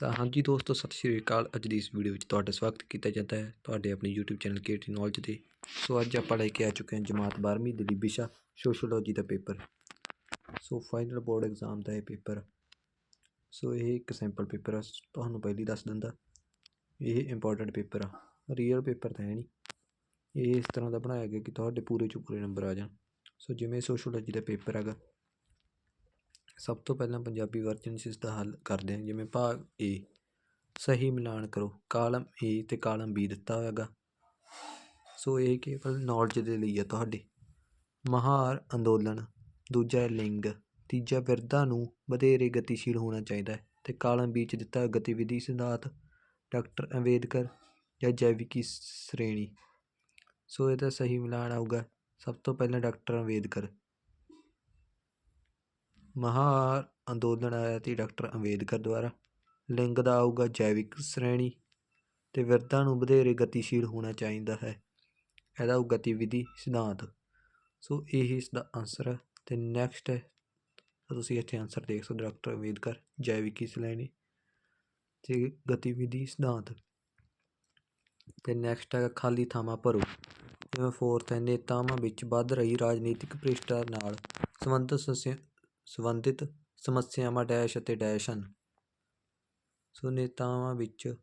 ਸਾ, ਹਾਂਜੀ ਦੋਸਤੋ, ਸਤਿ ਸ਼੍ਰੀ ਅਕਾਲ। ਅੱਜ ਦੀ ਇਸ ਵੀਡੀਓ ਵਿੱਚ ਤੁਹਾਡਾ ਸਵਾਗਤ ਕੀਤਾ ਜਾਂਦਾ ਹੈ ਤੁਹਾਡੇ ਆਪਣੇ YouTube ਚੈਨਲ ਕੇਟੀ ਨੌਲੇਜ ਤੇ। ਸੋ ਅੱਜ ਆਪਾਂ ਲੈ ਕੇ ਆ ਚੁੱਕੇ ਹਾਂ ਜਮਾਤ 12ਵੀਂ ਦੇ ਲਈ ਵਿਸ਼ਾ ਸੋਸ਼ੀਓਲੋਜੀ ਦਾ paper. So final board exam ਦਾ ਇਹ ਪੇਪਰ। ਸੋ ਇਹ ਇੱਕ ਸੈਂਪਲ ਪੇਪਰ ਆ, ਤੁਹਾਨੂੰ ਪਹਿਲੀ ਦੱਸ ਦਿੰਦਾ। ਇਹ ਇੰਪੋਰਟੈਂਟ ਪੇਪਰ ਆ ਰੀਅਲ ਪੇਪਰ ਤਾਂ ਹੈ ਨਹੀਂ। ਇਹ ਇਸ ਤਰ੍ਹਾਂ ਦਾ ਬਣਾਇਆ ਗਿਆ ਕਿ ਤੁਹਾਡੇ ਪੂਰੇ ਚੋਂ ਪੂਰੇ ਨੰਬਰ ਆ ਜਾਣ। ਸੋ ਜਿਵੇਂ ਸੋਸ਼ੀਓਲੋਜੀ ਦਾ ਪੇਪਰ ਹੈਗਾ ਸਭ ਤੋਂ ਪਹਿਲਾਂ ਪੰਜਾਬੀ ਵਰਜਨ 'ਚ ਇਸ ਦਾ ਹੱਲ ਕਰਦੇ ਹਾਂ, ਜਿਵੇਂ ਭਾਗ ਏ ਸਹੀ ਮਿਲਾਨ ਕਰੋ। ਕਾਲਮ ਏ ਤੇ ਕਾਲਮ ਬੀ ਦਿੱਤਾ ਹੋਇਆਗਾ। ਸੋ ਇਹ ਕੇਵਲ ਨੌਲੇਜ ਦੇ ਲਈ ਹੈ ਤੁਹਾਡੇ। ਮਹਾਰ ਅੰਦੋਲਨ, ਦੂਜਾ ਲਿੰਗ, ਤੀਜਾ ਬਿਰਧਾਂ ਨੂੰ ਵਧੇਰੇ ਗਤੀਸ਼ੀਲ ਹੋਣਾ ਚਾਹੀਦਾ ਹੈ ਤੇ ਕਾਲਮ ਬੀ 'ਚ ਦਿੱਤਾ ਗਤੀਵਿਧੀ ਸਿਧਾਂਤ, ਡਾਕਟਰ ਅੰਬੇਦਕਰ ਜਾਂ ਜੈਵਿਕੀ ਸ਼੍ਰੇਣੀ। ਸੋ ਇਹਦਾ ਸਹੀ ਮਿਲਾਨ ਆਊਗਾ। ਸਭ ਤੋਂ ਪਹਿਲਾਂ ਡਾਕਟਰ ਅੰਬੇਦਕਰ। ਮਹਾਂ ਅੰਦੋਲਨ ਆਇਆ ਸੀ ਡਾਕਟਰ ਅੰਬੇਦਕਰ ਦੁਆਰਾ। ਲਿੰਗ ਦਾ ਆਊਗਾ ਜੈਵਿਕ ਸ਼੍ਰੇਣੀ ਅਤੇ ਵਿਰਧਾਂ ਨੂੰ ਵਧੇਰੇ ਗਤੀਸ਼ੀਲ ਹੋਣਾ ਚਾਹੀਦਾ ਹੈ। ਇਹਦਾ ਆਊ ਗਤੀਵਿਧੀ ਸਿਧਾਂਤ। ਸੋ ਇਹ ਇਸ ਦਾ ਆਨਸਰ ਹੈ ਅਤੇ ਨੈਕਸਟ ਹੈ। ਤੁਸੀਂ ਇੱਥੇ ਆਨਸਰ ਦੇਖ ਸਕਦੇ ਡਾਕਟਰ ਅੰਬੇਦਕਰ ਜੈਵਿਕੀ ਸ਼੍ਰੇਣੀ ਤੇ ਗਤੀਵਿਧੀ ਸਿਧਾਂਤ। ਤੇ ਨੈਕਸਟ ਹੈ ਖਾਲੀ ਥਾਵਾਂ ਭਰੋ। ਜਿਵੇਂ ਫੋਰਥ ਹੈ, ਨੇਤਾਵਾਂ ਵਿੱਚ ਵੱਧ ਰਹੀ ਰਾਜਨੀਤਿਕ ਭ੍ਰਿਸ਼ਟਤਾ ਨਾਲ ਸੰਬੰਧਿਤ ਸਸਿਆ ਸੰਬੰਧਿਤ ਸਮੱਸਿਆਵਾਂ ਡੈਸ਼ ਅਤੇ ਡੈਸ਼ ਹਨ। ਸੋ ਨੇਤਾਵਾਂ ਵਿੱਚ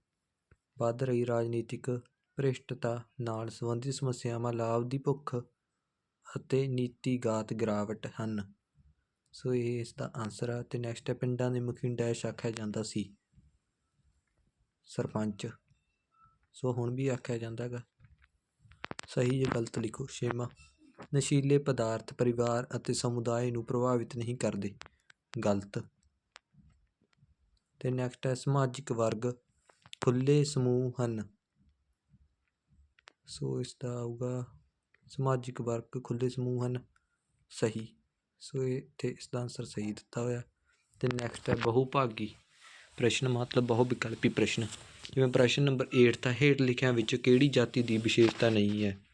ਵੱਧ ਰਹੀ ਰਾਜਨੀਤਿਕ ਭ੍ਰਿਸ਼ਟਤਾ ਨਾਲ ਸੰਬੰਧਿਤ ਸਮੱਸਿਆਵਾਂ ਲਾਭ ਦੀ ਭੁੱਖ ਅਤੇ ਨੀਤੀਗਤ ਗਿਰਾਵਟ ਹਨ। ਸੋ ਇਹ ਇਸ ਦਾ ਆਨਸਰ ਆ ਅਤੇ ਨੈਕਸਟ ਹੈ ਪਿੰਡਾਂ ਦੇ ਮੁਖੀ ਨੂੰ ਡੈਸ਼ ਆਖਿਆ ਜਾਂਦਾ ਸੀ। ਸਰਪੰਚ। ਸੋ ਹੁਣ ਵੀ ਆਖਿਆ ਜਾਂਦਾ ਹੈਗਾ ਸਹੀ ਜਾਂ ਗਲਤ ਲਿਖੋ, ਛੇਵਾਂ। ਨਸ਼ੀਲੇ ਪਦਾਰਥ ਪਰਿਵਾਰ ਅਤੇ ਸਮੁਦਾਇ ਨੂੰ ਪ੍ਰਭਾਵਿਤ ਨਹੀਂ ਕਰਦੇ। ਗਲਤ। ਅਤੇ ਨੈਕਸਟ ਹੈ, ਸਮਾਜਿਕ ਵਰਗ। ਖੁੱਲ੍ਹੇ ਸਮੂਹ ਹਨ। ਸੋ ਇਸ ਦਾ ਆਊਗਾ ਸਮਾਜਿਕ ਵਰਗ, ਖੁੱਲ੍ਹੇ ਸਮੂਹ ਹਨ, ਸਹੀ। ਸੋ ਇਹ ਤੇ ਇਸ ਦਾ ਆਨਸਰ ਸਹੀ ਦਿੱਤਾ ਹੋਇਆ। ਤੇ ਨੈਕਸਟ ਹੈ, ਬਹੁਭਾਗੀ ਪ੍ਰਸ਼ਨ, ਮਤਲਬ ਬਹੁ ਵਿਕਲਪੀ ਪ੍ਰਸ਼ਨ। ਜਿਵੇਂ ਪ੍ਰਸ਼ਨ ਨੰਬਰ 8 ਤਾਂ ਹੇਠ ਲਿਖਿਆਂ ਵਿੱਚ ਕਿਹੜੀ ਜਾਤੀ ਦੀ ਵਿਸ਼ੇਸ਼ਤਾ ਨਹੀਂ ਹੈ?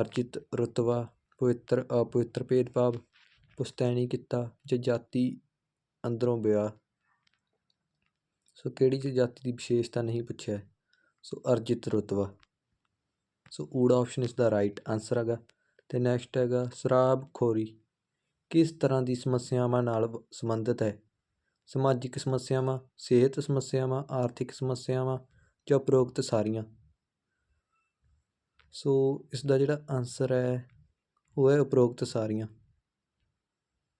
ਅਰਜਿਤ ਰੁਤਬਾ, ਪਵਿੱਤਰ, ਅਪਵਿੱਤਰ ਭੇਦਭਾਵ ਪੁਸਤੈਨੀ ਕਿੱਤਾ ਜਾਂ ਜਾਤੀ ਅੰਦਰੋਂ ਵਿਆਹ ਸੋ ਕਿਹੜੀ ਚ ਜਾਤੀ ਦੀ ਵਿਸ਼ੇਸ਼ਤਾ ਨਹੀਂ ਪੁੱਛਿਆ? ਸੋ ਅਰਜਿਤ ਰੁਤਬਾ। ਸੋ ਊੜਾ ਆਪਸ਼ਨ ਇਸ ਦਾ ਰਾਈਟ ਆਨਸਰ ਹੈਗਾ। ਤੇ ਨੈਕਸਟ ਹੈਗਾ ਸ਼ਰਾਬ ਖੋਰੀ। ਕਿਸ ਤਰ੍ਹਾਂ ਦੀ ਸਮੱਸਿਆਵਾਂ ਨਾਲ ਸੰਬੰਧਿਤ ਹੈ? ਸਮਾਜਿਕ ਸਮੱਸਿਆਵਾਂ, ਸਿਹਤ ਸਮੱਸਿਆਵਾਂ, ਆਰਥਿਕ ਸਮੱਸਿਆਵਾਂ ਜਾਂ ਉਪਰੋਕਤ ਸਾਰੀਆਂ? ਸੋ ਇਸ ਦਾ ਜਿਹੜਾ ਆਨਸਰ ਹੈ, ਉਹ ਹੈ ਉਪਰੋਕਤ ਸਾਰੀਆਂ।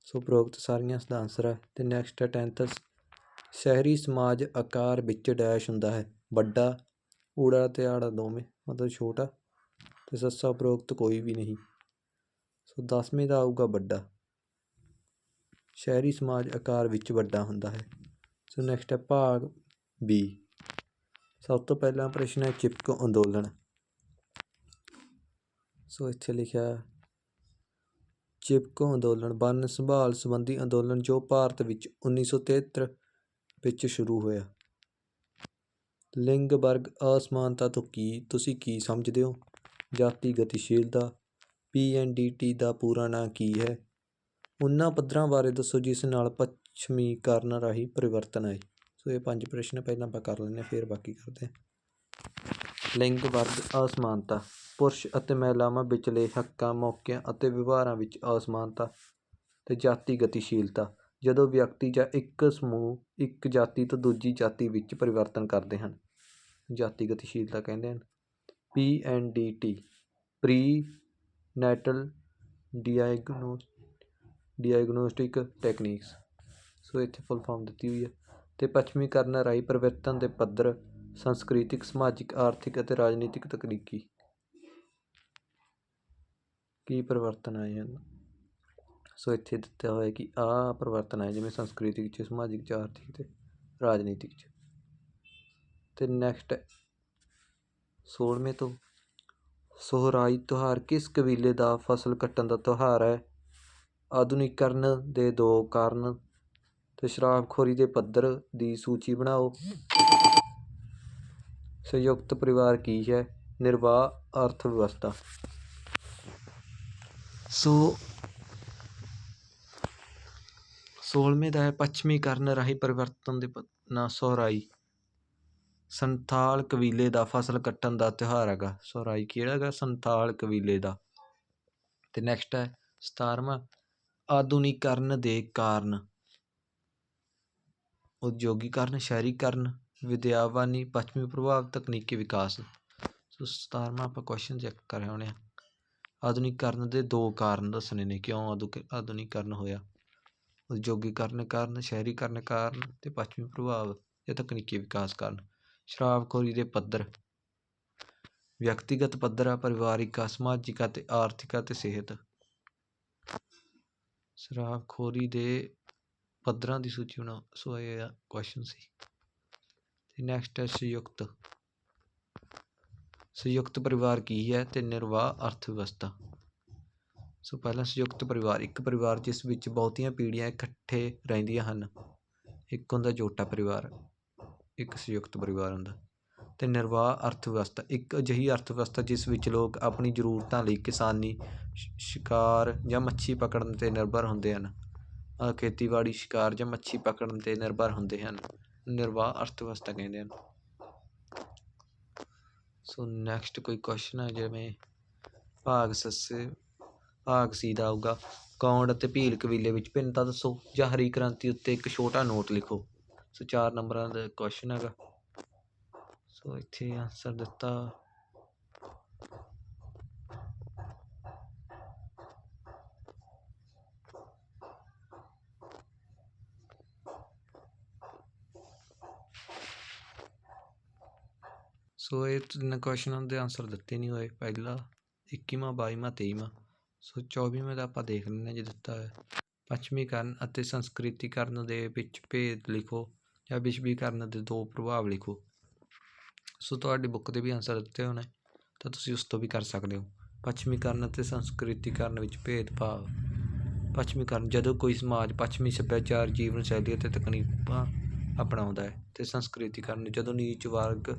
ਸੋ ਉਪਰੋਕਤ ਸਾਰੀਆਂ ਇਸ ਦਾ ਆਨਸਰ ਹੈ ਤੇ ਨੈਕਸਟ ਹੈ 10th ਸ਼ਹਿਰੀ ਸਮਾਜ ਆਕਾਰ ਵਿੱਚ ਡੈਸ਼ ਹੁੰਦਾ ਹੈ। ਵੱਡਾ, ਊੜਾ ਤੇ ਆੜਾ ਦੋਵੇਂ, ਮਤਲਬ ਛੋਟਾ ਤੇ ਸੱਸਾ ਉਪਰੋਕਤ ਕੋਈ ਵੀ ਨਹੀਂ। ਸੋ 10ਵੇਂ ਦਾ ਆਊਗਾ ਵੱਡਾ। ਸ਼ਹਿਰੀ ਸਮਾਜ ਆਕਾਰ ਵਿੱਚ ਵੱਡਾ ਹੁੰਦਾ ਹੈ। ਸੋ ਨੈਕਸਟ ਹੈ ਭਾਗ ਬੀ ਸਭ ਤੋਂ ਪਹਿਲਾ ਪ੍ਰਸ਼ਨ ਹੈ ਚਿਪਕ ਅੰਦੋਲਨ। ਸੋ ਇੱਥੇ ਲਿਖਿਆ ਚਿਪਕੋ ਅੰਦੋਲਨ ਵਨ ਸੰਭਾਲ ਸੰਬੰਧੀ ਅੰਦੋਲਨ ਜੋ ਭਾਰਤ ਵਿੱਚ 1973 ਵਿੱਚ ਸ਼ੁਰੂ ਹੋਇਆ। ਲਿੰਗ ਵਰਗ ਅਸਮਾਨਤਾ ਤੋਂ ਕੀ, ਤੁਸੀਂ ਕੀ ਸਮਝਦੇ ਹੋ? ਜਾਤੀ ਗਤੀਸ਼ੀਲਤਾ ਪੀਐਨਡੀਟੀ ਦਾ ਪੂਰਾ ਨਾਂ ਕੀ ਹੈ? ਉਹਨਾਂ ਪੱਧਰਾਂ ਬਾਰੇ ਦੱਸੋ ਜਿਸ ਨਾਲ ਪੱਛਮੀਕਰਨ ਰਾਹੀਂ ਪਰਿਵਰਤਨ ਆਏ। ਸੋ ਇਹ ਪੰਜ ਪ੍ਰਸ਼ਨ, ਪਹਿਲਾਂ ਆਪਾਂ ਕਰ ਲੈਂਦੇ ਹਾਂ, ਫਿਰ ਬਾਕੀ ਕਰਦੇ ਹਾਂ। ਲਿੰਗ, ਵਰਗ, ਅਸਮਾਨਤਾ, ਪੁਰਸ਼ ਅਤੇ ਮਹਿਲਾਵਾਂ ਵਿਚਲੇ ਹੱਕਾਂ, ਮੌਕਿਆਂ ਅਤੇ ਵਿਵਹਾਰਾਂ ਵਿੱਚ ਅਸਮਾਨਤਾ ਅਤੇ ਜਾਤੀ ਗਤੀਸ਼ੀਲਤਾ। ਜਦੋਂ ਵਿਅਕਤੀ ਜਾਂ ਇੱਕ ਸਮੂਹ ਇੱਕ ਜਾਤੀ ਤੋਂ ਦੂਜੀ ਜਾਤੀ ਵਿੱਚ ਪਰਿਵਰਤਨ ਕਰਦੇ ਹਨ, ਜਾਤੀ ਗਤੀਸ਼ੀਲਤਾ ਕਹਿੰਦੇ ਹਨ। P N D T prenatal diagno diagnostic techniques. So ਇੱਥੇ ਫੁੱਲ ਫਾਰਮ ਦਿੱਤੀ ਹੋਈ ਹੈ। ਅਤੇ ਪੱਛਮੀਕਰਨ ਰਾਹੀਂ ਪਰਿਵਰਤਨ ਦੇ ਪੱਧਰ ਸੰਸਕ੍ਰਿਤਿਕ, ਸਮਾਜਿਕ, ਆਰਥਿਕ ਅਤੇ ਰਾਜਨੀਤਿਕ ਤਕਨੀਕੀ ਕੀ ਪਰਿਵਰਤਨ ਆਏ ਹਨ? ਸੋ ਇੱਥੇ ਦਿੱਤਾ ਹੋਇਆ ਕਿ ਆਹ ਪਰਿਵਰਤਨ ਆਏ, ਜਿਵੇਂ ਸੰਸਕ੍ਰਿਤਿਕ ਚ, ਸਮਾਜਿਕ ਚ, ਆਰਥਿਕ ਤੇ ਰਾਜਨੀਤਿਕ ਚ। ਤੇ ਨੈਕਸਟ ਸੋਲਵੇਂ ਤੋਂ, ਸੋਹਰਾਈ ਤਿਉਹਾਰ ਕਿਸ ਕਬੀਲੇ ਦਾ ਫਸਲ ਕੱਟਣ ਦਾ ਤਿਉਹਾਰ ਹੈ? ਆਧੁਨਿਕਰਨ ਦੇ ਦੋ ਕਾਰਨ ਤੇ ਸ਼ਰਾਬਖੋਰੀ ਦੇ ਪੱਧਰ ਦੀ ਸੂਚੀ ਬਣਾਓ। ਸੰਯੁਕਤ ਪਰਿਵਾਰ ਕੀ ਹੈ? ਨਿਰਵਾਹ ਅਰਥ ਵਿਵਸਥਾ ਸੋ 16ਵੇਂ ਦਾ ਹੈ ਪੱਛਮੀਕਰਨ ਰਾਹੀਂ ਪਰਿਵਰਤਨ ਦੇ ਪ- ਨਾ, ਸੋਹਰਾਈ। ਸੰਥਾਲ ਕਬੀਲੇ ਦਾ ਫਸਲ ਕੱਟਣ ਦਾ ਤਿਉਹਾਰ ਹੈਗਾ। ਸੋਹਰਾਈ ਕਿਹੜਾ ਹੈਗਾ? ਸੰਥਾਲ ਕਬੀਲੇ ਦਾ। ਤੇ ਨੈਕਸਟ ਹੈ 17ਵਾਂ ਆਧੁਨਿਕਰਨ ਦੇ ਕਾਰਨ। ਉਦਯੋਗੀਕਰਨ, ਸ਼ਹਿਰੀਕਰਨ। ਵਿਦਿਆਵਾਨੀ ਪੱਛਮੀ ਪ੍ਰਭਾਵ ਤਕਨੀਕੀ ਵਿਕਾਸ। ਸੋ 17ਵਾਂ ਆਪਾਂ ਕੁਐਸਚਨ ਚੈੱਕ ਕਰ ਰਹੇ ਹੋਣੇ ਆਧੁਨਿਕਰਨ ਦੇ ਦੋ ਕਾਰਨ ਦੱਸਣੇ ਨੇ, ਕਿਉਂ ਆਧੁਕ- ਆਧੁਨਿਕਰਨ ਹੋਇਆ? ਉਦਯੋਗੀਕਰਨ ਕਾਰਨ, ਸ਼ਹਿਰੀਕਰਨ ਕਾਰਨ ਤੇ ਪੱਛਮੀ ਪ੍ਰਭਾਵ ਜਾਂ ਤਕਨੀਕੀ ਵਿਕਾਸ ਕਾਰਨ। ਸ਼ਰਾਬਖੋਰੀ ਦੇ ਪੱਧਰ। ਵਿਅਕਤੀਗਤ ਪੱਧਰ ਆ ਪਰਿਵਾਰਿਕ, ਸਮਾਜਿਕ ਅਤੇ ਆਰਥਿਕ ਅਤੇ ਸਿਹਤ। ਸ਼ਰਾਬਖੋਰੀ ਦੇ ਪੱਧਰਾਂ ਦੀ ਸੂਚੀ ਬਣਾਓ। ਸੋ ਇਹ ਆ ਕੁਐਸਚਨ ਸੀ ਤੇ ਨੈਕਸਟ ਹੈ ਸੰਯੁਕਤ। ਸੰਯੁਕਤ ਪਰਿਵਾਰ ਕੀ ਹੈ ਤੇ ਨਿਰਵਾਹ ਅਰਥ ਵਿਵਸਥਾ ਸੋ ਪਹਿਲਾਂ ਸੰਯੁਕਤ ਪਰਿਵਾਰ, ਇੱਕ ਪਰਿਵਾਰ ਜਿਸ ਵਿੱਚ ਬਹੁਤੀਆਂ ਪੀੜ੍ਹੀਆਂ ਇਕੱਠੇ ਰਹਿੰਦੀਆਂ ਹਨ, ਇੱਕ ਹੁੰਦਾ ਜੋਟਾ ਪਰਿਵਾਰ, ਇੱਕ ਸੰਯੁਕਤ ਪਰਿਵਾਰ ਹੁੰਦਾ। ਤੇ ਨਿਰਵਾਹ ਅਰਥ ਵਿਵਸਥਾ ਇੱਕ ਅਜਿਹੀ ਅਰਥ ਵਿਵਸਥਾ ਜਿਸ ਵਿੱਚ ਲੋਕ ਆਪਣੀ ਜ਼ਰੂਰਤਾਂ ਲਈ ਕਿਸਾਨੀ ਸ਼ਿਕਾਰ ਜਾਂ ਮੱਛੀ ਪਕੜਨ ਤੇ ਨਿਰਭਰ ਹੁੰਦੇ ਹਨ। ਖੇਤੀਬਾੜੀ, ਸ਼ਿਕਾਰ ਜਾਂ ਮੱਛੀ ਪਕੜਨ ਤੇ ਨਿਰਭਰ ਹੁੰਦੇ ਹਨ। ਨਿਰਵਾਹ ਅਰਥ ਵਿਵਸਥਾ ਕਹਿੰਦੇ ਹਨ। ਸੋ ਨੈਕਸਟ ਕੋਈ ਕੁਐਸਚਨ ਹੈ, ਜਿਵੇਂ ਭਾਗ ਸੱਸੇ, ਭਾਗ ਸੀ ਦਾ ਆਊਗਾ। ਕੌਂਡ ਅਤੇ ਭੀਲ ਕਬੀਲੇ ਵਿੱਚ ਭਿੰਨਤਾ ਦੱਸੋ, ਜਾਂ ਹਰੀ ਕ੍ਰਾਂਤੀ ਉੱਤੇ ਇੱਕ ਛੋਟਾ ਨੋਟ ਲਿਖੋ। ਸੋ ਚਾਰ ਨੰਬਰਾਂ ਦਾ ਕੁਐਸਚਨ ਹੈਗਾ। ਸੋ ਇੱਥੇ ਆਨਸਰ ਦਿੱਤਾ। ਸੋ ਇਹ ਤਿੰਨ ਕੁਐਸਚਨਾਂ ਦੇ ਆਨਸਰ ਦਿੱਤੇ ਨਹੀਂ ਹੋਏ। ਪਹਿਲਾ 21ਵਾਂ 22ਵਾਂ 23ਵਾਂ ਸੋ 24ਵਾਂ ਦਾ ਆਪਾਂ ਦੇਖ ਲੈਂਦੇ ਹਾਂ ਜੇ ਦਿੱਤਾ ਹੈ ਪੱਛਮੀਕਰਨ ਅਤੇ ਸੰਸਕ੍ਰਿਤੀਕਰਨ ਦੇ ਵਿੱਚ ਭੇਦ ਲਿਖੋ ਜਾਂ ਵਿਸ਼ਵੀਕਰਨ ਦੇ ਦੋ ਪ੍ਰਭਾਵ ਲਿਖੋ। ਸੋ ਤੁਹਾਡੀ ਬੁੱਕ ਦੇ ਵੀ ਆਨਸਰ ਦਿੱਤੇ ਹੋਣੇ। ਤਾਂ ਤੁਸੀਂ ਉਸ ਤੋਂ ਵੀ ਕਰ ਸਕਦੇ ਹੋ। ਪੱਛਮੀਕਰਨ ਅਤੇ ਸੰਸਕ੍ਰਿਤੀਕਰਨ ਵਿੱਚ ਭੇਦਭਾਵ। ਪੱਛਮੀਕਰਨ ਜਦੋਂ ਕੋਈ ਸਮਾਜ ਪੱਛਮੀ ਸੱਭਿਆਚਾਰ, ਜੀਵਨ ਸ਼ੈਲੀ ਅਤੇ ਤਕਨੀਕਾਂ ਅਪਣਾਉਂਦਾ ਹੈ ਤੇ ਸੰਸਕ੍ਰਿਤੀਕਰਨ ਜਦੋਂ ਨੀਚ ਵਰਗ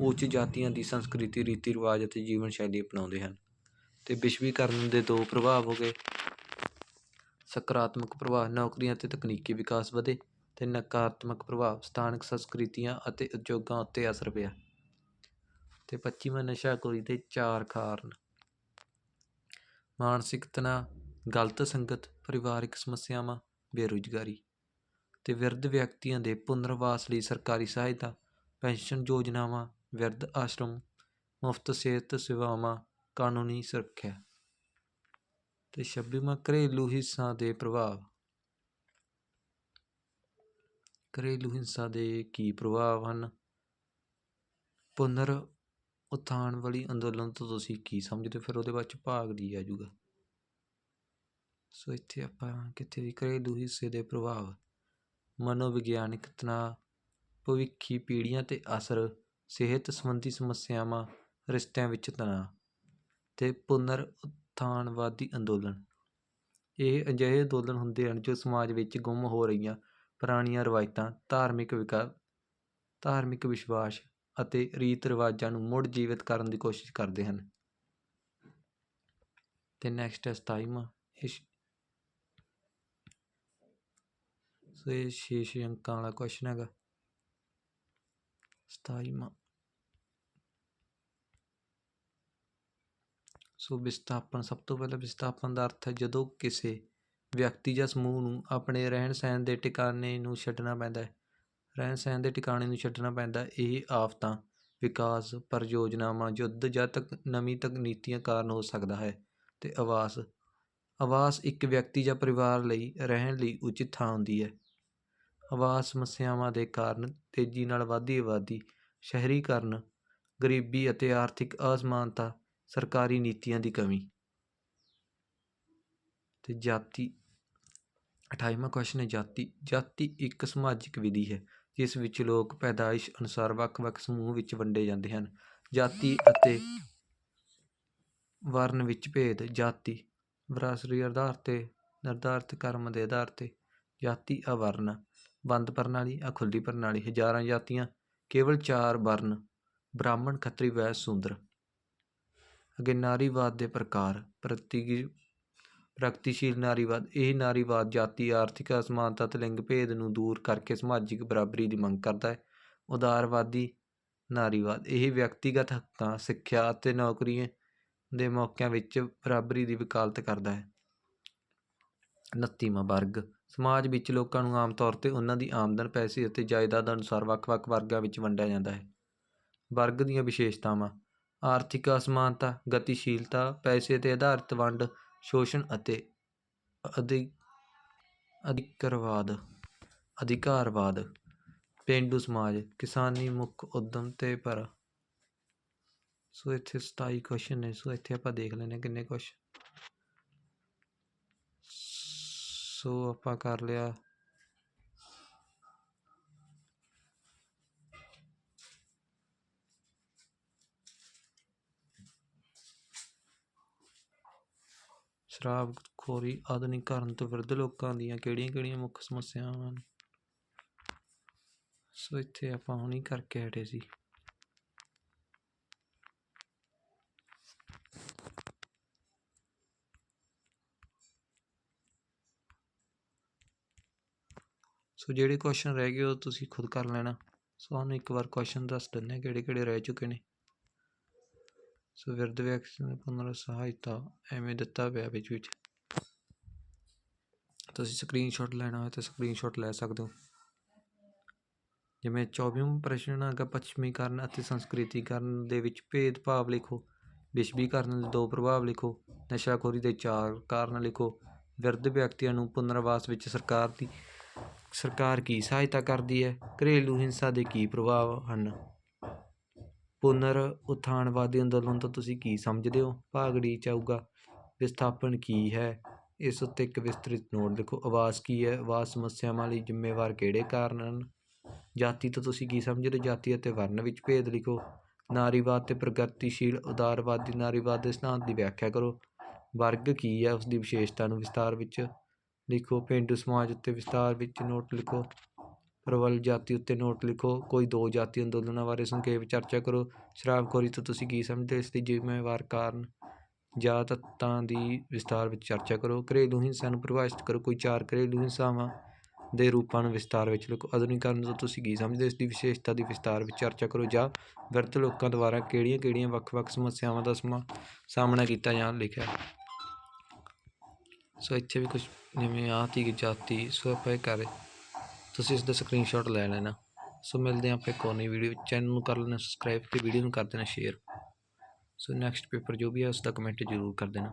ਉੱਚ ਜਾਤੀਆਂ ਦੀ ਸੰਸਕ੍ਰਿਤੀ, ਰੀਤੀ ਰਿਵਾਜ ਅਤੇ ਜੀਵਨ ਸ਼ੈਲੀ ਅਪਣਾਉਂਦੇ ਹਨ ਅਤੇ ਵਿਸ਼ਵੀਕਰਨ ਦੇ ਦੋ ਪ੍ਰਭਾਵ ਹੋ ਗਏ। ਸਕਾਰਾਤਮਕ ਪ੍ਰਭਾਵ ਨੌਕਰੀਆਂ ਅਤੇ ਤਕਨੀਕੀ ਵਿਕਾਸ ਵਧੇ ਅਤੇ ਨਕਾਰਾਤਮਕ ਪ੍ਰਭਾਵ ਸਥਾਨਕ ਸੰਸਕ੍ਰਿਤੀਆਂ ਅਤੇ ਉਦਯੋਗਾਂ ਉੱਤੇ ਅਸਰ ਪਿਆ। ਅਤੇ 25ਵਾਂ ਨਸ਼ਾਖੋਰੀ ਦੇ ਚਾਰ ਕਾਰਨ। ਮਾਨਸਿਕ ਤਣਾਅ, ਗਲਤ ਸੰਗਤ, ਪਰਿਵਾਰਿਕ ਸਮੱਸਿਆਵਾਂ, ਬੇਰੁਜ਼ਗਾਰੀ ਅਤੇ ਵਿਰਧ ਵਿਅਕਤੀਆਂ ਦੇ ਪੁਨਰਵਾਸ ਲਈ ਸਰਕਾਰੀ ਸਹਾਇਤਾ, ਪੈਨਸ਼ਨ ਯੋਜਨਾਵਾਂ ਵਿਰਧ ਆਸ਼ਰਮ, ਮੁਫਤ ਸਿਹਤ ਸੇਵਾਵਾਂ, ਕਾਨੂੰਨੀ ਸੁਰੱਖਿਆ ਅਤੇ ਛੱਬੀਵਾਂ ਘਰੇਲੂ ਹਿੰਸਾ ਦੇ ਪ੍ਰਭਾਵ। ਘਰੇਲੂ ਹਿੰਸਾ ਦੇ ਕੀ ਪ੍ਰਭਾਵ ਹਨ? ਪੁਨਰ ਉਥਾਨ ਵਾਲੀ ਅੰਦੋਲਨ ਤੋਂ ਤੁਸੀਂ ਕੀ ਸਮਝਦੇ? ਫਿਰ ਉਹਦੇ ਬਾਅਦ ਚ ਭਾਗ ਦੀ ਆ ਜਾਊਗਾ ਸੋ ਇੱਥੇ ਆਪਾਂ ਕਿਤੇ ਵੀ ਘਰੇਲੂ ਹਿੱਸੇ ਦੇ ਪ੍ਰਭਾਵ, ਮਨੋਵਿਗਿਆਨਿਕ ਤਣਾਅ, ਭਵਿੱਖੀ ਪੀੜ੍ਹੀਆਂ ਤੇ ਅਸਰ ਸਿਹਤ ਸੰਬੰਧੀ ਸਮੱਸਿਆਵਾਂ, ਰਿਸ਼ਤਿਆਂ ਵਿੱਚ ਤਣਾਅ ਅਤੇ ਪੁਨਰ ਉਥਾਨਵਾਦੀ ਅੰਦੋਲਨ। ਇਹ ਅਜਿਹੇ ਅੰਦੋਲਨ ਹੁੰਦੇ ਹਨ ਜੋ ਸਮਾਜ ਵਿੱਚ ਗੁੰਮ ਹੋ ਰਹੀਆਂ ਪੁਰਾਣੀਆਂ ਰਵਾਇਤਾਂ, ਧਾਰਮਿਕ ਵਿਕਾ, ਧਾਰਮਿਕ ਵਿਸ਼ਵਾਸ ਅਤੇ ਰੀਤ ਰਿਵਾਜਾਂ ਨੂੰ ਮੁੜ ਜੀਵਿਤ ਕਰਨ ਦੀ ਕੋਸ਼ਿਸ਼ ਕਰਦੇ ਹਨ। ਅਤੇ ਨੈਕਸਟ ਹੈ 27ਵਾਂ ਇਹ ਸੋ ਇਹ ਛੇ ਛੇ ਅੰਕਾਂ ਵਾਲਾ ਕੁਐਸਚਨ ਹੈਗਾ। 27ਵਾਂ ਸੋ ਵਿਸਥਾਪਨ, ਸਭ ਤੋਂ ਪਹਿਲਾਂ ਵਿਸਥਾਪਨ ਦਾ ਅਰਥ ਹੈ ਜਦੋਂ ਕਿਸੇ ਵਿਅਕਤੀ ਜਾਂ ਸਮੂਹ ਨੂੰ ਆਪਣੇ ਰਹਿਣ ਸਹਿਣ ਦੇ ਟਿਕਾਣੇ ਨੂੰ ਛੱਡਣਾ ਪੈਂਦਾ ਹੈ, ਰਹਿਣ ਸਹਿਣ ਦੇ ਟਿਕਾਣੇ ਨੂੰ ਛੱਡਣਾ ਪੈਂਦਾ ਇਹ ਆਫਤਾਂ, ਵਿਕਾਸ, ਪਰਿਯੋਜਨਾਵਾਂ, ਯੁੱਧ ਜਾਂ ਤੱਕ, ਨਵੀਂ ਤਕਨੀਕੀਆਂ ਕਾਰਨ ਹੋ ਸਕਦਾ ਹੈ। ਤੇ ਆਵਾਸ ਆਵਾਸ ਇੱਕ ਵਿਅਕਤੀ ਜਾਂ ਪਰਿਵਾਰ ਲਈ ਰਹਿਣ ਲਈ ਉਚਿਤ ਥਾਂ ਹੁੰਦੀ ਹੈ। ਆਵਾਸ ਸਮੱਸਿਆਵਾਂ ਦੇ ਕਾਰਨ ਤੇਜ਼ੀ ਨਾਲ ਵਧਦੀ ਆਬਾਦੀ ਸ਼ਹਿਰੀਕਰਨ, ਗਰੀਬੀ ਅਤੇ ਆਰਥਿਕ ਅਸਮਾਨਤਾ, ਸਰਕਾਰੀ ਨੀਤੀਆਂ ਦੀ ਕਮੀ। ਅਤੇ ਜਾਤੀ 28ਵਾਂ ਕੁਐਸਚਨ ਹੈ, ਜਾਤੀ ਜਾਤੀ ਇੱਕ ਸਮਾਜਿਕ ਵਿਧੀ ਹੈ, ਜਿਸ ਵਿੱਚ ਲੋਕ ਪੈਦਾਇਸ਼ ਅਨੁਸਾਰ ਵੱਖ-ਵੱਖ ਸਮੂਹ ਵਿੱਚ ਵੰਡੇ ਜਾਂਦੇ ਹਨ। ਜਾਤੀ ਅਤੇ ਵਰਨ ਵਿੱਚ ਭੇਦ, ਜਾਤੀ ਵਿਰਾਸਰੀ ਆਧਾਰ ਤੇ, ਨਿਰਧਾਰਤ ਕਰਮ ਦੇ ਆਧਾਰ ਤੇ, ਜਾਤੀ ਅਵਰਨ ਬੰਦ ਪ੍ਰਣਾਲੀ ਆ ਖੁੱਲੀ ਪ੍ਰਣਾਲੀ, ਹਜ਼ਾਰਾਂ ਜਾਤੀਆਂ, ਕੇਵਲ ਚਾਰ ਵਰਨ, ਬ੍ਰਾਹਮਣ, ਖੱਤਰੀ ਵੈਸ਼ ਸ਼ੂਦਰ। ਅੱਗੇ ਨਾਰੀਵਾਦ ਦੇ ਪ੍ਰਕਾਰ, ਪ੍ਰਤੀਗੀ, ਪ੍ਰਗਤੀਸ਼ੀਲ ਨਾਰੀਵਾਦ, ਇਹ ਨਾਰੀਵਾਦ ਜਾਤੀ, ਆਰਥਿਕ ਅਸਮਾਨਤਾ ਅਤੇ ਲਿੰਗ ਭੇਦ ਨੂੰ ਦੂਰ ਕਰਕੇ ਸਮਾਜਿਕ ਬਰਾਬਰੀ ਦੀ ਮੰਗ ਕਰਦਾ ਹੈ। ਉਦਾਰਵਾਦੀ ਨਾਰੀਵਾਦ, ਇਹ ਵਿਅਕਤੀਗਤ ਹੱਕਾਂ, ਸਿੱਖਿਆ ਅਤੇ ਨੌਕਰੀਆਂ ਦੇ ਮੌਕਿਆਂ ਵਿੱਚ ਬਰਾਬਰੀ ਦੀ ਵਕਾਲਤ ਕਰਦਾ ਹੈ। ਉਨੱਤੀਵਾਂ ਵਰਗ ਸਮਾਜ ਵਿੱਚ ਲੋਕਾਂ ਨੂੰ ਆਮ ਤੌਰ ਤੇ ਉਹਨਾਂ ਦੀ ਆਮਦਨ, ਪੈਸੇ ਅਤੇ ਜਾਇਦਾਦ ਅਨੁਸਾਰ ਵੱਖ-ਵੱਖ ਵਰਗਾਂ ਵਿੱਚ ਵੰਡਿਆ ਜਾਂਦਾ ਹੈ। ਵਰਗ ਦੀਆਂ ਵਿਸ਼ੇਸ਼ਤਾਵਾਂ ਆਰਥਿਕ ਅਸਮਾਨਤਾ, ਗਤੀਸ਼ੀਲਤਾ, ਪੈਸੇ ਤੇ ਆਧਾਰਿਤ ਵੰਡ, ਸ਼ੋਸ਼ਣ ਅਤੇ ਅਧਿ, ਅਧਿਕਰਵਾਦ, ਅਧਿਕਾਰਵਾਦ। ਪੇਂਡੂ ਸਮਾਜ ਕਿਸਾਨੀ ਮੁੱਖ ਉਦਮ ਤੇ ਪਰ, ਸੋ ਇੱਥੇ 27 ਕੁਐਸਚਨ ਨੇ, ਸੋ ਇੱਥੇ ਆਪਾਂ ਦੇਖ ਲੈਂਦੇ ਹਾਂ ਕਿੰਨੇ ਕੁਐਸਚਨ ਸੋ ਆਪਾਂ ਕਰ ਲਿਆ। ਸ਼ਰਾਬਖੋਰੀ ਆਧੁਨਿਕਰਨ ਤੋਂ ਵਿਰੁੱਧ ਲੋਕਾਂ ਦੀਆਂ ਕਿਹੜੀਆਂ-ਕਿਹੜੀਆਂ ਮੁੱਖ ਸਮੱਸਿਆਵਾਂ ਹਨ? ਸੋ ਇੱਥੇ ਆਪਾਂ ਹੁਣੀ ਕਰਕੇ ਹਟੇ ਸੀ। ਸੋ ਜਿਹੜੇ ਕੁਐਸਚਨ ਰਹਿ ਗਏ, ਉਹ ਤੁਸੀਂ ਖੁਦ ਕਰ ਲੈਣਾ। ਸੋ ਤੁਹਾਨੂੰ ਇੱਕ ਵਾਰ ਕੁਐਸਚਨ ਦੱਸ ਦਿੰਦੇ ਕਿਹੜੇ ਕਿਹੜੇ ਰਹਿ ਚੁੱਕੇ ਨੇ। ਸੋ ਵਿਰਧ ਵਿਅਕਤੀ ਨੇ ਪੁਨਰ ਸਹਾਇਤਾ ਐਵੇਂ ਦਿੱਤਾ ਪਿਆ ਵਿੱਚ ਵਿੱਚ। ਤੁਸੀਂ ਸਕਰੀਨਸ਼ਾਟ ਲੈਣਾ ਹੋਵੇ ਤਾਂ ਸਕਰੀਨਸ਼ਾਟ ਲੈ ਸਕਦੇ ਹੋ। ਜਿਵੇਂ 24ਵਾਂ ਪ੍ਰਸ਼ਨ ਹੈਗਾ ਪੱਛਮੀਕਰਨ ਅਤੇ ਸੰਸਕ੍ਰਿਤੀਕਰਨ ਦੇ ਵਿੱਚ ਭੇਦਭਾਵ ਲਿਖੋ। ਵਿਸ਼ਵੀਕਰਨ ਦੇ ਦੋ ਪ੍ਰਭਾਵ ਲਿਖੋ। ਨਸ਼ਾਖੋਰੀ ਦੇ ਚਾਰ ਕਾਰਨ ਲਿਖੋ। ਵਿਰਧ ਵਿਅਕਤੀਆਂ ਨੂੰ ਪੁਨਰਵਾਸ ਵਿੱਚ ਸਰਕਾਰ ਦੀ ਸਰਕਾਰ ਕੀ ਸਹਾਇਤਾ ਕਰਦੀ ਹੈ? ਘਰੇਲੂ ਹਿੰਸਾ ਦੇ ਕੀ ਪ੍ਰਭਾਵ ਹਨ? ਪੁਨਰ ਉਥਾਨਵਾਦੀ ਅੰਦੋਲਨ ਤੋਂ ਤੁਸੀਂ ਕੀ ਸਮਝਦੇ ਹੋ? ਭਾਗੜੀ ਚਾਊਗਾ, ਵਿਸਥਾਪਨ ਕੀ ਹੈ? ਇਸ ਉੱਤੇ ਇੱਕ ਵਿਸਤ੍ਰਿਤ ਨੋਟ ਲਿਖੋ। ਆਵਾਸ ਕੀ ਹੈ? ਆਵਾਜ਼ ਸਮੱਸਿਆਵਾਂ ਲਈ ਜ਼ਿੰਮੇਵਾਰ ਕਿਹੜੇ ਕਾਰਨ ਹਨ? ਜਾਤੀ ਤੋਂ ਤੁਸੀਂ ਕੀ ਸਮਝਦੇ ਹੋ? ਜਾਤੀ ਅਤੇ ਵਰਨ ਵਿੱਚ ਭੇਦ ਲਿਖੋ। ਨਾਰੀਵਾਦ ਤੇ ਪ੍ਰਗਤੀਸ਼ੀਲ ਉਦਾਰਵਾਦੀ ਨਾਰੀਵਾਦ ਦੇ ਸਿਧਾਂਤ ਦੀ ਵਿਆਖਿਆ ਕਰੋ। ਵਰਗ ਕੀ ਹੈ ਉਸ ਦੀ ਵਿਸ਼ੇਸ਼ਤਾ ਨੂੰ ਵਿਸਤਾਰ ਵਿੱਚ? ਲਿਖੋ, ਪੇਂਡੂ, ਸਮਾਜ ਉੱਤੇ ਵਿਸਥਾਰ ਵਿੱਚ ਨੋਟ ਲਿਖੋ। ਪ੍ਰਬਲ ਜਾਤੀ ਉੱਤੇ ਨੋਟ ਲਿਖੋ। ਕੋਈ ਦੋ ਜਾਤੀ ਅੰਦੋਲਨਾਂ ਬਾਰੇ ਸੰਖੇਪ ਚਰਚਾ ਕਰੋ। ਸ਼ਰਾਬਖੋਰੀ ਤੋਂ ਤੁਸੀਂ ਕੀ ਸਮਝਦੇ? ਹੋ ਇਸ ਦੀ ਜ਼ਿੰਮੇਵਾਰ ਕਾਰਨ ਜਾਂ ਤੱਤਾਂ ਦੀ ਵਿਸਥਾਰ ਵਿੱਚ ਚਰਚਾ ਕਰੋ। ਘਰੇਲੂ ਹਿੰਸਾ ਨੂੰ ਪਰਿਭਾਸ਼ਿਤ ਕਰੋ। ਕੋਈ ਚਾਰ ਘਰੇਲੂ ਹਿੰਸਾਵਾਂ ਦੇ ਰੂਪਾਂ ਨੂੰ ਵਿਸਥਾਰ ਵਿੱਚ ਲਿਖੋ। ਆਧੁਨਿਕਰਨ ਤੋਂ ਤੁਸੀਂ ਕੀ ਸਮਝਦੇ? ਇਸ ਦੀ ਵਿਸ਼ੇਸ਼ਤਾ ਦੀ ਵਿਸਥਾਰ ਵਿੱਚ ਚਰਚਾ ਕਰੋ ਜਾਂ ਵਿਰਧ ਲੋਕਾਂ ਦੁਆਰਾ ਕਿਹੜੀਆਂ-ਕਿਹੜੀਆਂ ਵੱਖ-ਵੱਖ ਸਮੱਸਿਆਵਾਂ ਦਾ ਸਮਾ ਸਾਹਮਣਾ ਕੀਤਾ ਜਾਂ ਲਿਖਿਆ? ਸੋ ਇੱਥੇ ਵੀ ਕੁਝ ਜਿਵੇਂ ਆਤੀ ਜਾਤੀ, ਸੋ ਆਪਾਂ ਇਹ ਕਰ, ਤੁਸੀਂ ਇਸ ਦਾ ਸਕਰੀਨਸ਼ਾਟ ਲੈ ਲੈਣਾ। ਸੋ ਮਿਲਦੇ ਹਾਂ ਆਪਾਂ ਇੱਕ ਹੋਰ ਵੀਡੀਓ ਚੈਨਲ ਨੂੰ ਕਰ ਲੈਣਾ ਸਬਸਕ੍ਰਾਈਬ ਤੇ ਵੀਡੀਓ ਨੂੰ ਕਰ ਦੇਣਾ ਸ਼ੇਅਰ ਸੋ ਨੈਕਸਟ ਪੇਪਰ ਜੋ ਵੀ ਹੈ ਉਸ ਦਾ ਕਮੈਂਟ ਜ਼ਰੂਰ ਕਰ ਦੇਣਾ।